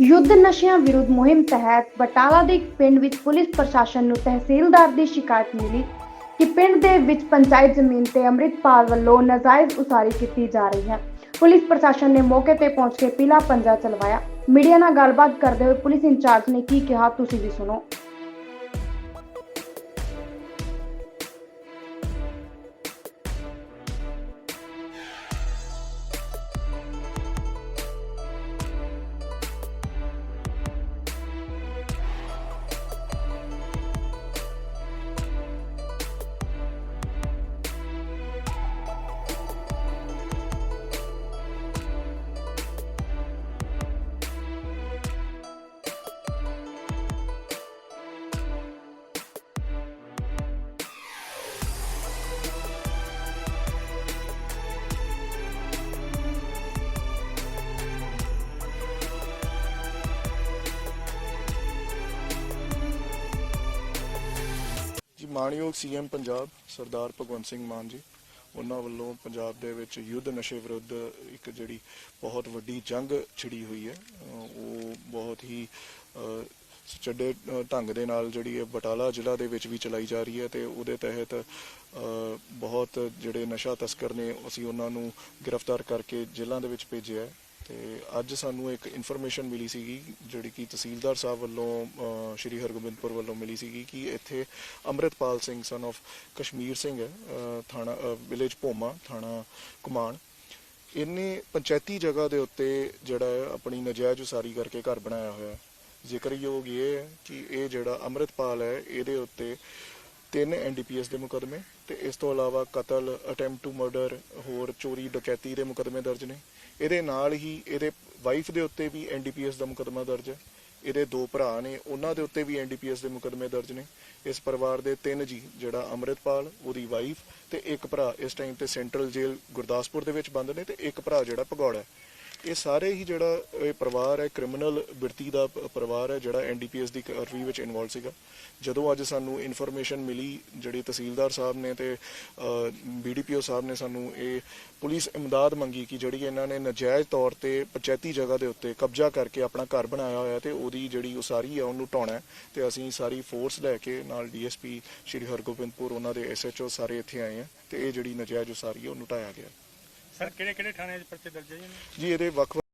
ਯੁੱਧ ਨਸ਼ਿਆਂ ਵਿਰੁੱਧ ਮੁਹਿੰਮ ਤਹਿਤ ਬਟਾਲਾ ਦੇ ਇੱਕ ਪਿੰਡ ਵਿੱਚ ਪੁਲਿਸ ਪ੍ਰਸ਼ਾਸਨ ਨੂੰ ਤਹਿਸੀਲਦਾਰ ਦੀ ਸ਼ਿਕਾਇਤ ਮਿਲੀ ਕਿ ਪਿੰਡ ਦੇ ਵਿੱਚ ਪੰਚਾਇਤ ਜ਼ਮੀਨ ਤੇ ਅੰਮ੍ਰਿਤਪਾਲ ਵੱਲੋਂ ਨਾਜਾਇਜ਼ ਉਸਾਰੀ ਕੀਤੀ ਜਾ ਰਹੀ ਹੈ। ਪੁਲਿਸ ਪ੍ਰਸ਼ਾਸਨ ਨੇ ਮੌਕੇ ਤੇ ਪਹੁੰਚ ਕੇ ਪੀਲਾ ਪੰਜਾ ਚਲਵਾਇਆ। ਮੀਡੀਆ ਨਾਲ ਗੱਲਬਾਤ ਕਰਦੇ ਹੋਏ ਪੁਲਿਸ ਇੰਚਾਰਜ ਨੇ ਕੀ ਕਿਹਾ, ਤੁਸੀਂ ਵੀ ਸੁਣੋ। ਮਾਣਯੋਗ ਸੀਐਮ ਪੰਜਾਬ ਸਰਦਾਰ ਭਗਵੰਤ ਸਿੰਘ ਮਾਨ ਜੀ ਉਹਨਾਂ ਵੱਲੋਂ ਪੰਜਾਬ ਦੇ ਵਿੱਚ ਯੁੱਧ ਨਸ਼ੇ ਵਿਰੁੱਧ ਇੱਕ ਜਿਹੜੀ ਬਹੁਤ ਵੱਡੀ ਜੰਗ ਛਿੜੀ ਹੋਈ ਹੈ। ਉਹ ਬਹੁਤ ਹੀ ਅਹ, ਢੰਗ ਦੇ ਨਾਲ ਜਿਹੜੀ ਹੈ ਬਟਾਲਾ ਜ਼ਿਲ੍ਹਾ ਦੇ ਵਿੱਚ ਵੀ ਚਲਾਈ ਜਾ ਰਹੀ ਹੈ ਤੇ ਉਹਦੇ ਤਹਿਤ ਬਹੁਤ ਜਿਹੜੇ ਨਸ਼ਾ ਤਸਕਰ ਨੇ ਅਸੀਂ ਉਹਨਾਂ ਨੂੰ ਗ੍ਰਿਫਤਾਰ ਕਰਕੇ ਜੇਲ੍ਹਾਂ ਦੇ ਵਿੱਚ ਭੇਜਿਆ ਤੇ ਅੱਜ ਸਾਨੂੰ ਇੱਕ ਇਨਫੋਰਮੇਸ਼ਨ ਮਿਲੀ ਸੀਗੀ, ਜਿਹੜੀ ਕਿ ਤਹਿਸੀਲਦਾਰ ਸਾਹਿਬ ਵੱਲੋਂ ਸ਼੍ਰੀ ਹਰਗੋਬਿੰਦਪੁਰ ਵੱਲੋਂ ਮਿਲੀ ਸੀਗੀ ਕਿ ਇੱਥੇ ਅੰਮ੍ਰਿਤਪਾਲ ਸਿੰਘ ਸਨ of ਕਸ਼ਮੀਰ ਸਿੰਘ ਹੈ ਥਾਣਾ ਵਿਲੇਜ ਭੋਮਾ, ਥਾਣਾ ਕੁਮਾਨ ਇਹਨੇ ਪੰਚਾਇਤੀ ਜਗ੍ਹਾ ਦੇ ਉੱਤੇ ਜਿਹੜਾ ਹੈ, ਆਪਣੀ ਨਜਾਇਜ਼ ਉਸਾਰੀ ਕਰਕੇ ਘਰ ਬਣਾਇਆ ਹੋਇਆ। ਜ਼ਿਕਰਯੋਗ ਇਹ ਹੈ ਕਿ ਇਹ ਜਿਹੜਾ ਅੰਮ੍ਰਿਤਪਾਲ ਹੈ, ਇਹਦੇ ਉੱਤੇ ਤਿੰਨ ਐਨਡੀਪੀਐਸ ਦੇ ਮੁਕਦਮੇ ਤੇ ਇਸ ਤੋਂ ਇਲਾਵਾ ਕਤਲ ਅਟੈਂਪਟ ਟੂ ਮਰਡਰ ਹੋਰ ਚੋਰੀ, ਡਕੈਤੀ ਦੇ ਮੁਕਦਮੇ ਦਰਜ ਨੇ। ਇਹਦੇ ਨਾਲ ਹੀ ਇਹਦੇ ਵਾਈਫ ਦੇ ਉੱਤੇ ਵੀ ਐਨਡੀਪੀਐਸ ਦਾ ਮੁਕਦਮਾ ਦਰਜ ਹੈ। ਇਹਦੇ ਦੋ ਭਰਾ ਨੇ, ਉਹਨਾਂ ਦੇ ਉੱਤੇ ਵੀ ਐਨਡੀਪੀਐਸ ਦੇ ਮੁਕਦਮੇ ਦਰਜ ਨੇ। ਇਸ ਪਰਿਵਾਰ ਦੇ ਤਿੰਨ ਜੀ, ਜਿਹੜਾ ਅੰਮ੍ਰਿਤਪਾਲ, ਉਹਦੀ ਵਾਈਫ ਤੇ ਇੱਕ ਭਰਾ ਇਸ ਟਾਈਮ ਤੇ ਸੈਂਟਰਲ ਜੇਲ੍ਹ ਗੁਰਦਾਸਪੁਰ ਦੇ ਵਿੱਚ ਬੰਦ ਨੇ ਤੇ ਇੱਕ ਭਰਾ ਜਿਹੜਾ ਭਗੌੜਾ ਹੈ। ਇਹ ਸਾਰੇ ਹੀ ਜਿਹੜਾ, ਇਹ ਪਰਿਵਾਰ ਹੈ ਕ੍ਰਿਮੀਨਲ ਬਿਰਤੀ ਦਾ ਪ- ਪਰਿਵਾਰ ਹੈ, ਜਿਹੜਾ ਐਨਡੀਪੀਐਸ ਦੀ ਕਾਰਵਾਈ ਵਿੱਚ ਇਨਵੋਲਵ ਸੀਗਾ। ਜਦੋਂ ਅੱਜ ਸਾਨੂੰ ਇਨਫੋਰਮੇਸ਼ਨ ਮਿਲੀ, ਜਿਹੜੇ ਤਹਿਸੀਲਦਾਰ ਸਾਹਿਬ ਨੇ ਤੇ ਬੀਡੀਪੀਓ ਸਾਹਿਬ ਨੇ ਸਾਨੂੰ ਇਹ ਪੁਲਿਸ ਇਮਦਾਦ ਮੰਗੀ ਕਿ ਜਿਹੜੀ ਇਹਨਾਂ ਨੇ ਨਜਾਇਜ਼ ਤੌਰ ਤੇ ਪੰਚਾਇਤੀ ਜਗ੍ਹਾ ਦੇ ਉੱਤੇ ਕਬਜ਼ਾ ਕਰਕੇ ਆਪਣਾ ਘਰ ਬਣਾਇਆ ਹੋਇਆ ਤੇ ਉਹਦੀ ਜਿਹੜੀ ਉਸਾਰੀ ਹੈ ਉਹਨੂੰ ਢਾਉਣਾ ਹੈ ਤੇ ਅਸੀਂ ਸਾਰੀ ਫੋਰਸ ਲੈ ਕੇ ਨਾਲ ਡੀਐਸਪੀ ਸ਼੍ਰੀ ਹਰਗੋਬਿੰਦਪੁਰ, ਉਹਨਾਂ ਦੇ ਐਸਐਚਓ ਸਾਰੇ ਇੱਥੇ ਆਏ ਆ ਤੇ ਇਹ ਜਿਹੜੀ ਨਜਾਇਜ਼ ਉਸਾਰੀ ਹੈ ਉਹਨੂੰ ਢਾਇਆ ਗਿਆ। ਸਰ ਕਿਹੜੇ ਕਿਹੜੇ ਥਾਣੇ 'ਚ ਪਰਚੇ ਦਰਜ ਹੈ ਜੀ ਇਹਨਾਂ ਦੇ? ਜੀ ਇਹਦੇ ਵੱਖ